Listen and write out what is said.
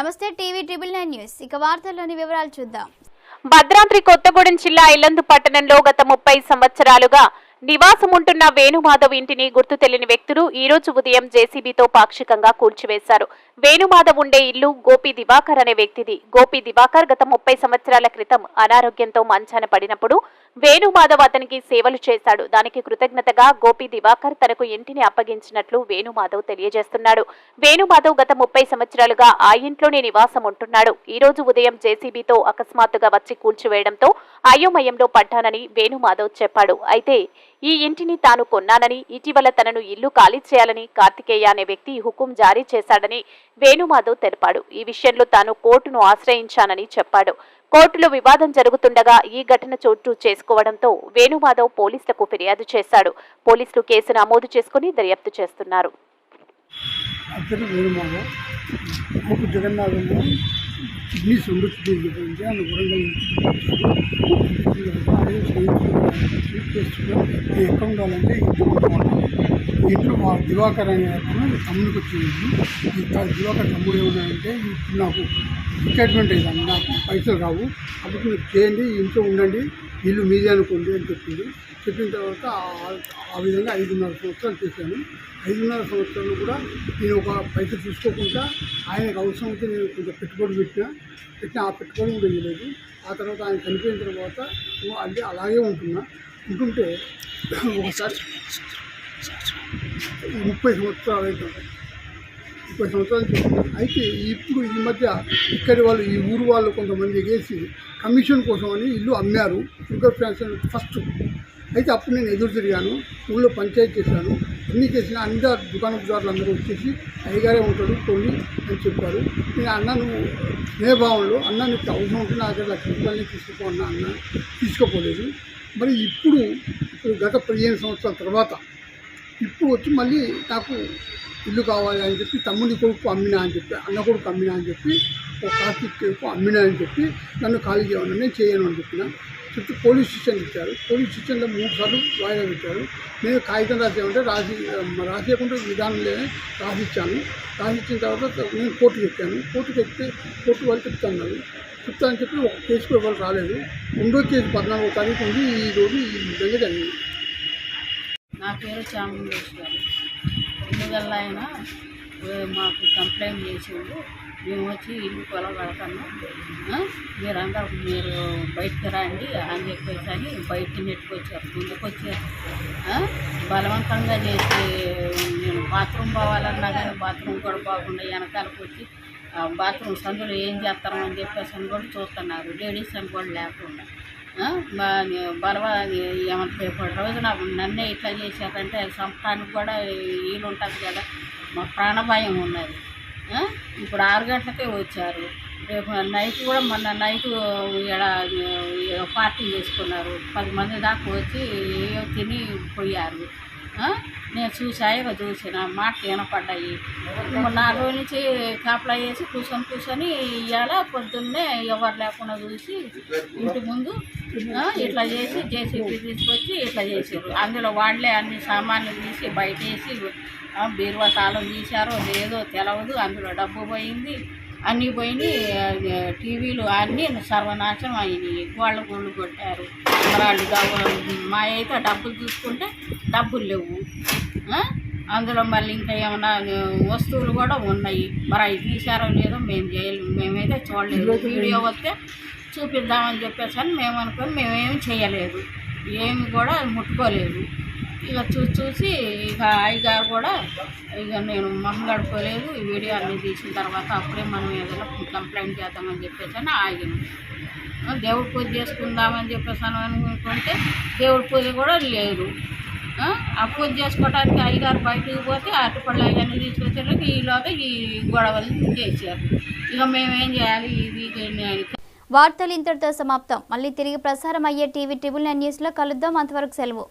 నమస్తే ఇక వార్తల్లోని వివరాలు చూద్దాం. భద్రాద్రి కొత్తగూడెం జిల్లా ఇల్లందు పట్టణంలో గత ముప్పై సంవత్సరాలుగా నివాసముంటున్న వేణుమాధవ్ ఇంటిని గుర్తు తెలియని వ్యక్తులు ఈ రోజు ఉదయం జేసీబీతో పాక్షికంగా కూల్చివేశారు. వేణుమాధవ్ ఉండే ఇల్లు గోపి దివాకర్ అనే వ్యక్తిది. గోపి దివాకర్ గత ముప్పై సంవత్సరాల క్రితం అనారోగ్యంతో మంచాన పడినప్పుడు వేణుమాధవ్ అతనికి సేవలు చేశాడు. దానికి కృతజ్ఞతగా గోపి దివాకర్ తనకు ఇంటిని అప్పగించినట్లు వేణుమాధవ్ తెలియజేస్తున్నాడు. వేణుమాధవ్ గత ముప్పై సంవత్సరాలుగా ఆ ఇంట్లోనే నివాసం ఉంటున్నాడు. ఈ రోజు ఉదయం జేసీబీతో అకస్మాత్తుగా వచ్చి కూల్చివేయడంతో అయోమయంలో పడ్డానని వేణుమాధవ్ చెప్పాడు. అయితే ఈ ఇంటిని తాను కొన్నానని ఇటీవల తనను ఇల్లు ఖాళీ చేయాలని కార్తికేయ అనే వ్యక్తి హుకుం జారీ చేశాడని వేణుమాధవ్ తెలిపాడు. ఈ విషయంలో తాను కోర్టును ఆశ్రయించానని చెప్పాడు. కోర్టులో వివాదం జరుగుతుండగా ఈ ఘటన చోటు చేసుకోవడంతో వేణుమాధవ్ పోలీసులకు ఫిర్యాదు చేశాడు. పోలీసులు కేసు నమోదు చేసుకుని దర్యాప్తు చేస్తున్నారు. అతను వేణుమాల ఒక కిడ్నీస్ ఆయన వరంగల్ నుంచి ఎక్కడ ఉండాలంటే ఇంట్లో మా దివాకర్ అనే తమ్ముడికి వచ్చింది. ఈ దివాకర్ తమ్ముడు ఏమన్నాయంటే ఇప్పుడు నాకు రిటైర్మెంట్ అయ్యాను నాకు పైసలు రావు. అప్పుడు మీరు చేయండి ఇంట్లో ఉండండి ఇల్లు మీదే అనుకోండి అని చెప్పింది. చెప్పిన తర్వాత ఆ- ఆ విధంగా ఐదున్నర సంవత్సరాలు చేశాను. ఐదున్నర సంవత్సరాలు కూడా నేను ఒక పైసలు తీసుకోకుండా ఆయనకు అవసరం అయితే నేను కొంచెం పెట్టుబడి పెట్టిన పెట్టిన ఆ పెట్టుకోవడం కూడా లేదు ఆ తర్వాత ఆయన చనిపోయిన తర్వాత అంటే అలాగే ఉంటున్నా. ఉంటుంటే ఒకసారి ముప్పై సంవత్సరాలు అవుతుంది ముప్పై సంవత్సరాలు అయితే ఇప్పుడు ఈ మధ్య ఇక్కడి వాళ్ళు ఈ ఊరు వాళ్ళు కొంతమంది వేసి కమిషన్ కోసం అని ఇల్లు అమ్మారు. Sugar fans first. అయితే అప్పుడు నేను ఎదురు తిరిగాను ఊళ్ళో పంచాయతీ చేశాను. ఎన్ని చేసినా అందరు దుకాణదారులు అందరూ వచ్చేసి అయ్యగారే ఉంటాడు కొన్ని అని చెప్పారు. నేను అన్నను స్నేహభావంలో అన్న నీకు అవసరం ఉంటే నా దగ్గర లక్ష రూపాయలని తీసుకో అన్న అన్న తీసుకోపోలేదు. మరి ఇప్పుడు ఇప్పుడు గత పదిహేను సంవత్సరాల తర్వాత ఇప్పుడు వచ్చి మళ్ళీ నాకు ఇల్లు కావాలి అని చెప్పి తమ్ముడి కొడుకు అమ్మినా అని చెప్పి అన్న కొడుకు అమ్మినా అని చెప్పి ఒక కార్తీక్ కొడుకు అమ్మినా అని చెప్పి నన్ను ఖాళీ చేయమని నేను చేయను అని చెప్పిన. చుట్టూ పోలీస్ స్టేషన్ ఇచ్చారు పోలీస్ స్టేషన్లో మూడు సార్లు వాయిదా పెట్టారు. నేను కాగితం రాసేమంటే రాసి రాసేయకుండా విధానం లేదని రాసిచ్చాను. రాసిచ్చిన తర్వాత నేను కోర్టుకి ఎక్కాను కోర్టుకి ఎక్కితే కోర్టు వాళ్ళు చెప్తాను చెప్తా అని చెప్పి ఒక కేసు వాళ్ళు రాలేదు. రెండో కేసు పద్నాలుగో తారీఖు ఉంది ఈ రోజు ఈ విధంగా జరిగింది. నా పేరు చాముండేశ్వరి. ఎందువల్ల ఆయన మాకు కంప్లైంట్ చేసిండు. మేము వచ్చి ఇల్లు కొలగడతాను మీరందరూ మీరు బయటకు రండి అని చెప్పేసి అని బయటకి నెట్టుకొచ్చారు. ముందుకు వచ్చారు బలవంతంగా చేసి నేను బాత్రూమ్ పోవాలన్నా కానీ బాత్రూమ్ కూడా బాగుండే వెనకాలకు వచ్చి ఆ బాత్రూమ్ సందులో ఏం చేస్తారని అని చెప్పేసి అని కూడా చూస్తున్నారు. లేడీస్ అని కూడా లేకుండా. ఆ, బలవా ఏమంటే ఇప్పుడు రోజున నన్నే ఇట్లా చేశారంటే అది చంపడానికి కూడా వీలు ఉంటుంది కదా. మా ప్రాణభయం ఉన్నది. ఇప్పుడు ఆరు గంటలకే వచ్చారు. రేపు నైట్ కూడా మొన్న నైట్ ఇక్కడ పార్టీ చేసుకున్నారు. పది మంది దాకా వచ్చి తిని పోయారు. నేను చూసాయిగా చూసిన మాట వినపడ్డాయి. నాలుగు రోజుల నుంచి కాపలా వేసి కూర్చొని కూర్చొని ఇవాళ పొద్దున్నే ఎవరు లేకుండా చూసి ఇంటి ముందు ఇట్లా చేసి జేసీబీ తీసుకొచ్చి ఇట్లా చేసారు అందులో వాళ్ళే అన్ని సామాన్లు తీసి బయట వేసి బీరువా తాళం తీశారో లేదో తెలవదు అందులో డబ్బు పోయింది. అన్నీ పోయినాయి టీవీలు అన్నీ సర్వనాశనం అయినాయి. గోళ్ళ గోళ్ళు కొట్టారు. వాళ్ళు మా అయితే డబ్బులు తీసుకుంటే డబ్బులు లేవు? అందులో మళ్ళీ ఇంకా ఏమైనా వస్తువులు కూడా ఉన్నాయి. మరి అవి తీశారో లేదో మేము చేయలేదు మేమైతే చూడలేదు. వీడియో వస్తే చూపిద్దామని చెప్పేసి అని మేము అనుకొని మేమేమి చేయలేదు. ఏమి కూడా ముట్టుకోలేదు. ఇక చూసి చూసి ఇక అయ్యగారు కూడా ఇక నేను మొహం గడుపుకోలేదు ఈ వీడియో అన్నీ తీసిన తర్వాత అప్పుడే మనం ఏదైనా కంప్లైంట్ చేద్దామని చెప్పేసి అని ఆగిన. దేవుడి పూజ చేసుకుందామని చెప్పేసి అని అనుకుంటే దేవుడి పూజ కూడా లేదు. ఆ, పూజ చేసుకోవడానికి అయ్యగారు బయటకు పోతే అరటిపళ్ళు అవన్నీ తీసుకొచ్చేళ్ళకి ఈలోగా ఈ గొడవలు చేశారు. ఇక మేమేం చేయాలి? ఇది ఇది వార్తలు ఇంతటితో సమాప్తం. మళ్ళీ తిరిగి ప్రసారం అయ్యే టీవీ ట్రిబుల్ నైన్ న్యూస్లో కలుద్దాం. అంతవరకు సెలవు.